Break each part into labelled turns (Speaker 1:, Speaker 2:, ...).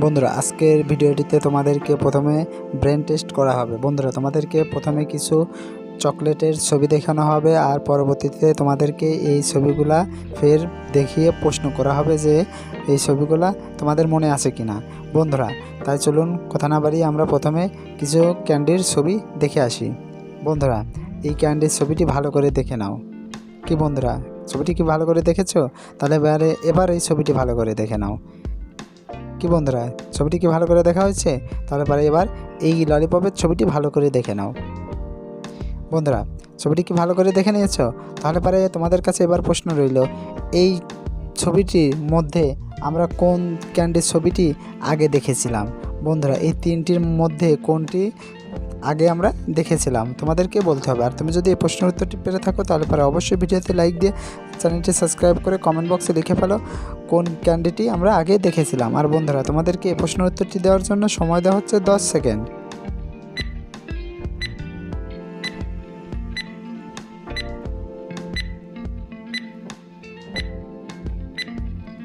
Speaker 1: বন্ধুরা, আজকের ভিডিওটিতে তোমাদেরকে প্রথমে ব্রেন টেস্ট করা হবে। বন্ধুরা, তোমাদেরকে প্রথমে কিছু চকলেটের ছবি দেখানো হবে আর পরবর্তীতে তোমাদেরকে এই ছবিগুলা ফের দেখিয়ে প্রশ্ন করা হবে যে এই ছবিগুলা তোমাদের মনে আছে কিনা। বন্ধুরা, তাই চলুন কথা না বাড়িয়ে আমরা প্রথমে কিছু ক্যান্ডির ছবি দেখে আসি। বন্ধুরা, এই ক্যান্ডির ছবিটি ভালো করে দেখে নাও। কি বন্ধুরা, ছবিটি কি ভালো করে দেখেছ? তাহলে এবারে, এবার এই ছবিটি ভালো করে দেখে নাও। কি বন্ধুরা? ছবিটি কি ভালো করে দেখা হয়েছে? তাহলে পরে এবার এই ললিপপের ছবিটি ভালো করে দেখে নাও। বন্ধুরা ছবিটি কি ভালো করে দেখে নিয়েছ? তাহলে পরে তোমাদের কাছে এবার প্রশ্ন রইল, এই ছবিটির মধ্যে আমরা কোন ক্যান্ডির ছবিটি আগে দেখেছিলাম? বন্ধুরা, এই তিনটির মধ্যে কোনটি আগে আমরা দেখেছিলাম। তোমাদেরকে বলতে হবে। আর তুমি যদি এই প্রশ্নের উত্তরটি পেরে থাকো, তাহলে পরে অবশ্যই ভিডিওতে লাইক দিয়ে চ্যানেলটি সাবস্ক্রাইব করে কমেন্ট বক্সে লিখে ফেলো কোন ক্যান্ডিটি আমরা আগে দেখেছিলাম। আর বন্ধুরা, তোমাদেরকে এই প্রশ্নের উত্তরটি দেওয়ার জন্য সময় দেওয়া হচ্ছে দশ সেকেন্ড।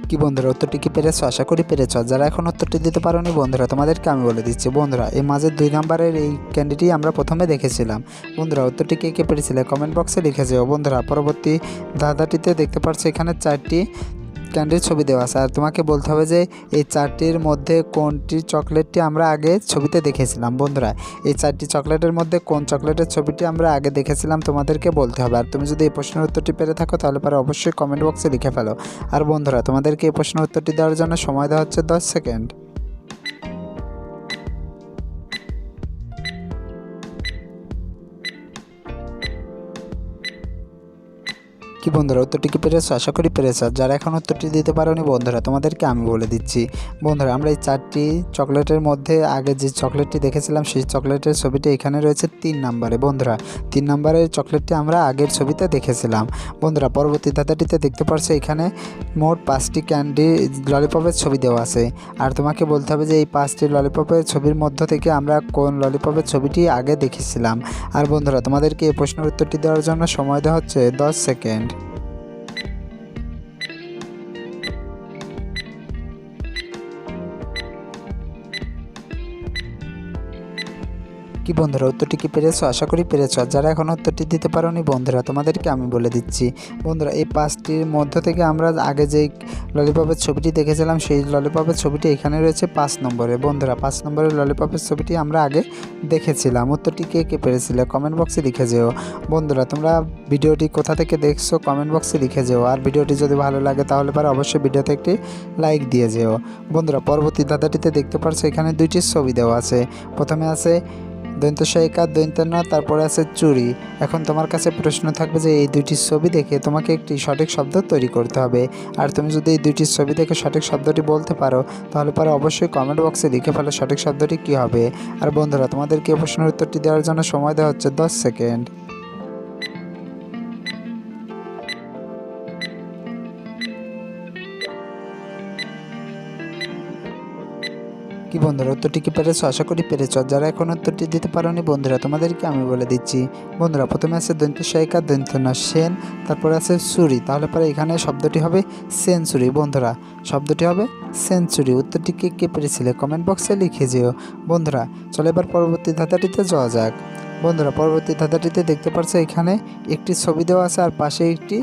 Speaker 1: কি বন্ধুরা উত্তরটি কি পেরেছ? আশা করি পেরেছ। যারা এখন উত্তরটি দিতে পারোনি বন্ধুরা, তোমাদেরকে আমি বলে দিচ্ছি। বন্ধুরা, এই মাঝে দুই নাম্বারের এই ক্যান্ডিটি আমরা প্রথমে দেখেছিলাম। বন্ধুরা, উত্তরটি কে কে পেরেছিলে? কমেন্ট বক্সে লিখে যেও। বন্ধুরা, পরবর্তী ধাঁধাটিতে দেখতে পাচ্ছ এখানে চারটি ক্যান্ডির ছবি দেওয়া আছে। আর তোমাকে বলতে হবে যে, এই চারটির মধ্যে কোনটি চকলেটটি আমরা আগে ছবিতে দেখেছিলাম, বন্ধুরা? এই চারটি চকলেটের মধ্যে কোন চকলেটের ছবিটি আমরা আগে দেখেছিলাম তোমাদেরকে বলতে হবে। আর তুমি যদি এই প্রশ্নের উত্তরটি পেরে থাকো, তাহলে পরে অবশ্যই কমেন্ট বক্সে লিখে ফেলো। আর বন্ধুরা, তোমাদেরকে এই প্রশ্নের উত্তরটি দেওয়ার জন্য সময় দেওয়া হচ্ছে দশ সেকেন্ড। কি বন্ধুরা, উত্তরটি কি পেরেছ? আশা করি পেরেছ। যারা এখন উত্তরটি দিতে পারোনি বন্ধুরা, তোমাদেরকে আমি বলে দিচ্ছি। বন্ধুরা, আমরা এই চারটি চকলেটের মধ্যে আগে যে চকলেটটি দেখেছিলাম, সেই চকলেটের ছবিটি এখানে রয়েছে তিন নম্বরে। বন্ধুরা, তিন নম্বরের চকলেটটি আমরা আগের ছবিতে দেখেছিলাম। বন্ধুরা, পরবর্তী ধাঁধাটিতে দেখতে পারছ, এখানে মোট পাঁচটি ক্যান্ডি ললিপপের ছবি দেওয়া আছে। আর তোমাকে বলতে হবে যে, এই পাঁচটি ললিপপের ছবির মধ্য থেকে আমরা কোন ললিপপের ছবিটি আগে দেখেছিলাম? আর বন্ধুরা, তোমাদেরকে এই প্রশ্নের উত্তরটি দেওয়ার জন্য সময় দেওয়া হচ্ছে দশ সেকেন্ড। কি বন্ধুরা, উত্তরটি কি পেরেছ? আশা করি পেরেছ। যারা এখন উত্তরটি দিতে পারোনি বন্ধুরা, তোমাদেরকে আমি বলে দিচ্ছি। বন্ধুরা, এই পাঁচটির মধ্য থেকে আমরা আগে যেই ললিপপের ছবিটি দেখেছিলাম, সেই ললিপপের ছবিটি এখানে রয়েছে পাঁচ নম্বরে। বন্ধুরা, পাঁচ নম্বরের ললিপপের ছবিটি আমরা আগে দেখেছিলাম। উত্তরটি কে কে পেরেছিলে? কমেন্ট বক্সে লিখে যেও। বন্ধুরা, তোমরা ভিডিওটি কোথা থেকে দেখছ, কমেন্ট বক্সে লিখে যেও। আর ভিডিওটি যদি ভালো লাগে, তাহলে পরে অবশ্যই ভিডিওতে একটি লাইক দিয়ে যেও। বন্ধুরা, পরবর্তী দাদাটিতে দেখতে পারছ, এখানে দুইটি ছবি দেওয়া আছে। প্রথমে আছে দৈন্ত সহায়িকা দৈন্ত ন তারপরে আছে চুরি। এখন তোমার কাছে প্রশ্ন থাকবে যে, এই দুইটি ছবি দেখে তোমাকে একটি সঠিক শব্দ তৈরি করতে হবে। আর তুমি যদি এই দুইটি ছবি দেখে সঠিক শব্দটি বলতে পারো, তাহলে পরে অবশ্যই কমেন্ট বক্সে লিখে ফেলো সঠিক শব্দটি কী হবে। আর বন্ধুরা, তোমাদেরকে প্রশ্নের উত্তরটি দেওয়ার জন্য সময় দেওয়া হচ্ছে দশ সেকেন্ড। কি বন্ধুরা, উত্তরটি কি পেরেছ? আশা করি পেরেছ। যারা এখন উত্তরটি দিতে পারোনি, বন্ধুরা, তোমাদেরকে আমি বলে দিচ্ছি। বন্ধুরা, প্রথমে আছে দন্ত সহায়িকা দন্ত না সেন, তারপরে আছে সুরি। তাহলে পরে এখানে শব্দটি হবে সেঞ্চুরি। বন্ধুরা, শব্দটি হবে সেঞ্চুরি। উত্তরটি কে কে পেরেছিলে? কমেন্ট বক্সে লিখে যেও। বন্ধুরা, চলো এবার পরবর্তী ধাঁধাটিতে যাওয়া যাক। বন্ধুরা, পরবর্তী ধাঁধাটিতে দেখতে পাচ্ছ এখানে একটি ছবি দেওয়া আছে, আর পাশে একটি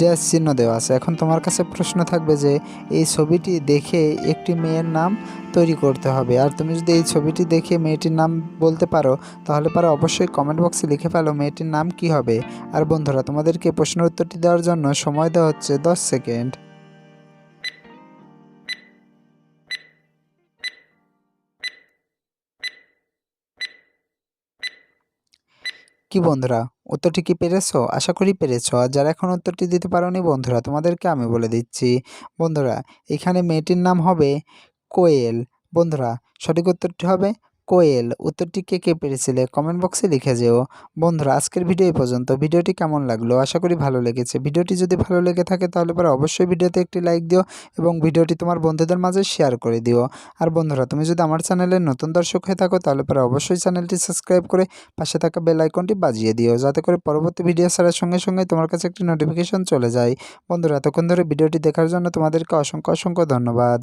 Speaker 1: ড্যাশ চিহ্ন দেওয়া আছে। এখন তোমার কাছে প্রশ্ন থাকবে যে, এই ছবিটি দেখে একটি মেয়ের নাম তৈরি করতে হবে। আর তুমি যদি এই ছবিটি দেখে মেয়েটির নাম বলতে পারো, তাহলে পারো অবশ্যই কমেন্ট বক্সে লিখে ফেলো মেয়েটির নাম কি হবে। আর বন্ধুরা, তোমাদেরকে প্রশ্নের উত্তরটি দেওয়ার জন্য সময় দেওয়া হচ্ছে দশ সেকেন্ড। কি বন্ধুরা? উত্তরটি কি পেরেছ? আশা করি পেরেছ। যারা এখন উত্তরটি দিতে পারোনি, বন্ধুরা, তোমাদেরকে আমি বলে দিচ্ছি। বন্ধুরা, এখানে মেয়েটির নাম হবে কোয়েল। বন্ধুরা, সঠিক উত্তরটি হবে কোয়েল, উত্তরটি কে কে পেরেছিলে? কমেন্ট বক্সে লিখে যেও। বন্ধুরা, আজকের ভিডিও এই পর্যন্ত। ভিডিওটি কেমন লাগল? আশা করি ভালো লেগেছে। ভিডিওটি যদি ভালো লেগে থাকে তাহলে পরে অবশ্যই ভিডিওতে একটি লাইক দিও এবং ভিডিওটি তোমার বন্ধুদের মাঝে শেয়ার করে দিও। আর বন্ধুরা, তুমি যদি আমার চ্যানেলে নতুন দর্শক হয়ে থাকো তাহলে পরে অবশ্যই চ্যানেলটি সাবস্ক্রাইব করে পাশে থাকা বেল আইকনটি বাজিয়ে দিও, যাতে করে পরবর্তী ভিডিও ছাড়ার সঙ্গে সঙ্গে তোমার কাছে একটি নোটিফিকেশন চলে যায়। বন্ধুরা, এতক্ষণ ধরে ভিডিওটি দেখার জন্য তোমাদেরকে অসংখ্য অসংখ্য ধন্যবাদ।